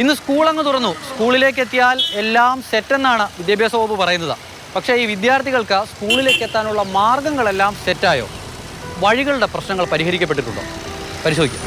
ഇന്ന് സ്കൂൾ അങ്ങ് തുറന്നു. സ്കൂളിലേക്ക് എത്തിയാൽ എല്ലാം സെറ്റെന്നാണ് വിദ്യാഭ്യാസ വകുപ്പ് പറയുന്നത്. പക്ഷേ ഈ വിദ്യാർത്ഥികൾക്ക് സ്കൂളിലേക്ക് എത്താനുള്ള മാർഗങ്ങളെല്ലാം സെറ്റായോ വഴികളുടെ പ്രശ്നങ്ങൾ പരിഹരിക്കപ്പെട്ടിട്ടുണ്ടോ? പരിശോധിക്കാം.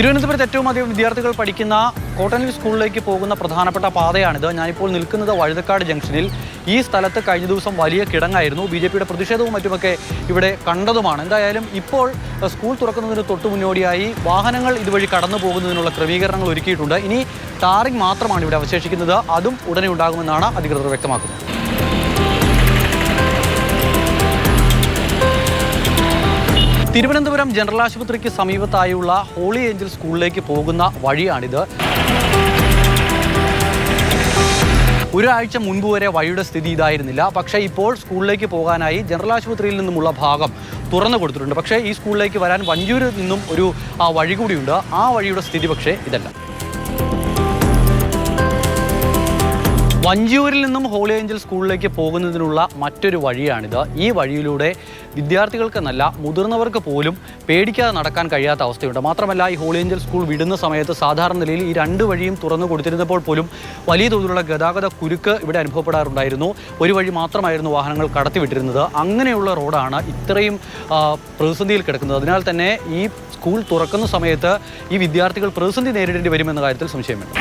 തിരുവനന്തപുരത്ത് ഏറ്റവും അധികം വിദ്യാർത്ഥികൾ പഠിക്കുന്ന കോട്ടനിൽ സ്കൂളിലേക്ക് പോകുന്ന പ്രധാനപ്പെട്ട പാതയാണിത്. ഞാനിപ്പോൾ നിൽക്കുന്നത് വഴുതക്കാട് ജംഗ്ഷനിൽ. ഈ സ്ഥലത്ത് കഴിഞ്ഞ ദിവസം വലിയ കിടങ്ങായിരുന്നു. ബി ജെ പിയുടെ പ്രതിഷേധവും മറ്റുമൊക്കെ ഇവിടെ കണ്ടതുമാണ്. എന്തായാലും ഇപ്പോൾ സ്കൂൾ തുറക്കുന്നതിന് തൊട്ടു മുന്നോടിയായി വാഹനങ്ങൾ ഇതുവഴി കടന്നു പോകുന്നതിനുള്ള ക്രമീകരണങ്ങൾ ഒരുക്കിയിട്ടുണ്ട്. ഇനി ടാറിംഗ് മാത്രമാണ് ഇവിടെ അവശേഷിക്കുന്നത്. അതും ഉടനെ ഉണ്ടാകുമെന്നാണ് അധികൃതർ വ്യക്തമാക്കുന്നത്. തിരുവനന്തപുരം ജനറൽ ആശുപത്രിക്ക് സമീപത്തായുള്ള ഹോളി ഏഞ്ചൽ സ്കൂളിലേക്ക് പോകുന്ന വഴിയാണിത്. ഒരാഴ്ച മുൻപ് വരെ വഴിയുടെ സ്ഥിതി ഇതായിരുന്നില്ല. പക്ഷേ ഇപ്പോൾ സ്കൂളിലേക്ക് പോകാനായി ജനറൽ ആശുപത്രിയിൽ നിന്നുമുള്ള ഭാഗം തുറന്നു കൊടുത്തിട്ടുണ്ട്. പക്ഷേ ഈ സ്കൂളിലേക്ക് വരാൻ വഞ്ചൂരിൽ നിന്നും ഒരു വഴി കൂടിയുണ്ട്. ആ വഴിയുടെ സ്ഥിതി പക്ഷേ ഇതല്ല. വഞ്ചിയൂരിൽ നിന്നും ഹോളി ഏഞ്ചൽ സ്കൂളിലേക്ക് പോകുന്നതിനുള്ള മറ്റൊരു വഴിയാണിത്. ഈ വഴിയിലൂടെ വിദ്യാർത്ഥികൾക്കെന്നല്ല മുതിർന്നവർക്ക് പോലും പേടിക്കാതെ നടക്കാൻ കഴിയാത്ത അവസ്ഥയുണ്ട്. മാത്രമല്ല ഈ ഹോളി ഏഞ്ചൽ സ്കൂൾ വിടുന്ന സമയത്ത് സാധാരണ നിലയിൽ ഈ രണ്ട് വഴിയും തുറന്നു കൊടുത്തിരുന്നപ്പോൾ പോലും വലിയ തോതിലുള്ള ഗതാഗത കുരുക്ക് ഇവിടെ അനുഭവപ്പെടാറുണ്ടായിരുന്നു. ഒരു വഴി മാത്രമായിരുന്നു വാഹനങ്ങൾ കടത്തിവിട്ടിരുന്നത്. അങ്ങനെയുള്ള റോഡാണ് ഇത്രയും പ്രതിസന്ധിയിൽ കിടക്കുന്നത്. അതിനാൽ തന്നെ ഈ സ്കൂൾ തുറക്കുന്ന സമയത്ത് ഈ വിദ്യാർത്ഥികൾ പ്രതിസന്ധി നേരിടേണ്ടി വരുമെന്ന കാര്യത്തിൽ സംശയമില്ല.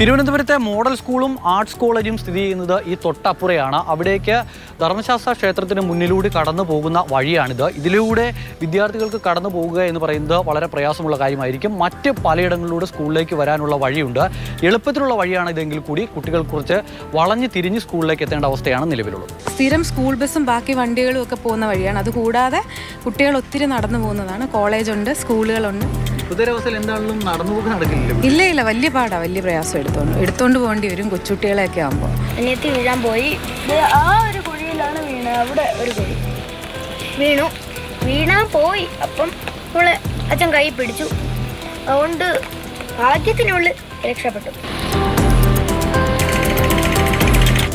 തിരുവനന്തപുരത്തെ മോഡൽ സ്കൂളും ആർട്സ് കോളേജും സ്ഥിതി ചെയ്യുന്നത് ഈ തൊട്ടപ്പുറയാണ്. അവിടേക്ക് ധർമ്മശാസ്ത്ര ക്ഷേത്രത്തിന് മുന്നിലൂടെ കടന്നു പോകുന്ന വഴിയാണിത്. ഇതിലൂടെ വിദ്യാർത്ഥികൾക്ക് കടന്നു പോകുക എന്ന് പറയുന്നത് വളരെ പ്രയാസമുള്ള കാര്യമായിരിക്കും. മറ്റ് പലയിടങ്ങളിലൂടെ സ്കൂളിലേക്ക് വരാനുള്ള വഴിയുണ്ട്. എളുപ്പത്തിലുള്ള വഴിയാണ് ഇതെങ്കിൽ കൂടി കുട്ടികൾ കുറച്ച് വളഞ്ഞു തിരിഞ്ഞ് സ്കൂളിലേക്ക് എത്തേണ്ട അവസ്ഥയാണ് നിലവിലുള്ളത്. സ്ഥിരം സ്കൂൾ ബസ്സും ബാക്കി വണ്ടികളും ഒക്കെ പോകുന്ന വഴിയാണ്. അതുകൂടാതെ കുട്ടികൾ ഒത്തിരി നടന്നു പോകുന്നതാണ്. കോളേജുണ്ട് സ്കൂളുകളുണ്ട്. പുതിയൊരവസ്ഥയിൽ എന്താണെങ്കിലും നടന്നു പോക്ക് നടക്കില്ല ഇല്ല ഇല്ല വലിയ പാടാ വലിയ പ്രയാസം എടുത്തോണ്ട്. എടുത്തോണ്ട് പോകേണ്ടി വരും കൊച്ചുകുട്ടികളെയൊക്കെ ആകുമ്പോൾ അനിയത്തി വീഴാൻ പോയി. ആ ഒരു കുഴിയിലാണ് വീണത് അവിടെ ഒരു കുഴി. വീണു. വീണാൻ പോയി. അപ്പം നമ്മൾ അച്ഛൻ കൈ പിടിച്ചു. അതുകൊണ്ട് ഭാഗ്യത്തിനുള്ളിൽ രക്ഷപ്പെട്ടു.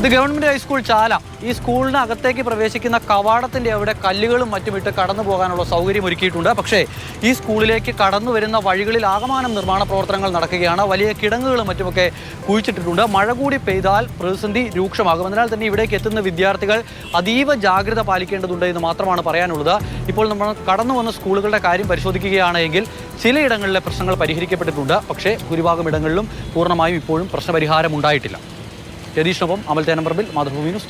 ഇത് ഗവൺമെന്റ് ഹൈസ്കൂൾ ചാല. ഈ സ്കൂളിന് അകത്തേക്ക് പ്രവേശിക്കുന്ന കവാടത്തിന്റെ അവിടെ കല്ലുകളും മറ്റുമിട്ട് കടന്നു പോകാനുള്ള സൗകര്യം ഒരുക്കിയിട്ടുണ്ട്. പക്ഷേ ഈ സ്കൂളിലേക്ക് കടന്നു വരുന്ന വഴികളിൽ ആകമാനം നിർമ്മാണ പ്രവർത്തനങ്ങൾ നടക്കുകയാണ്. വലിയ കിടങ്ങുകളും മറ്റുമൊക്കെ കുഴിച്ചിട്ടിട്ടുണ്ട്. മഴ കൂടി പെയ്താൽ പ്രതിസന്ധി രൂക്ഷമാകും അതിനാൽ തന്നെ ഇവിടേക്ക് എത്തുന്ന വിദ്യാർത്ഥികൾ അതീവ ജാഗ്രത പാലിക്കേണ്ടതുണ്ട് എന്ന് മാത്രമാണ് പറയാനുള്ളത്. ഇപ്പോൾ നമ്മൾ കടന്നു വന്ന സ്കൂളുകളുടെ കാര്യം പരിശോധിക്കുകയാണെങ്കിൽ ചിലയിടങ്ങളിലെ പ്രശ്നങ്ങൾ പരിഹരിക്കപ്പെട്ടിട്ടുണ്ട്. പക്ഷേ ഭൂരിഭാഗം ഇടങ്ങളിലും പൂർണമായും ഇപ്പോഴും പ്രശ്നപരിഹാരം ഉണ്ടായിട്ടില്ല. രതീഷിനൊപ്പം അമൽ തേനമ്പറമ്പിൽ മാതൃഭൂമി ന്യൂസ്.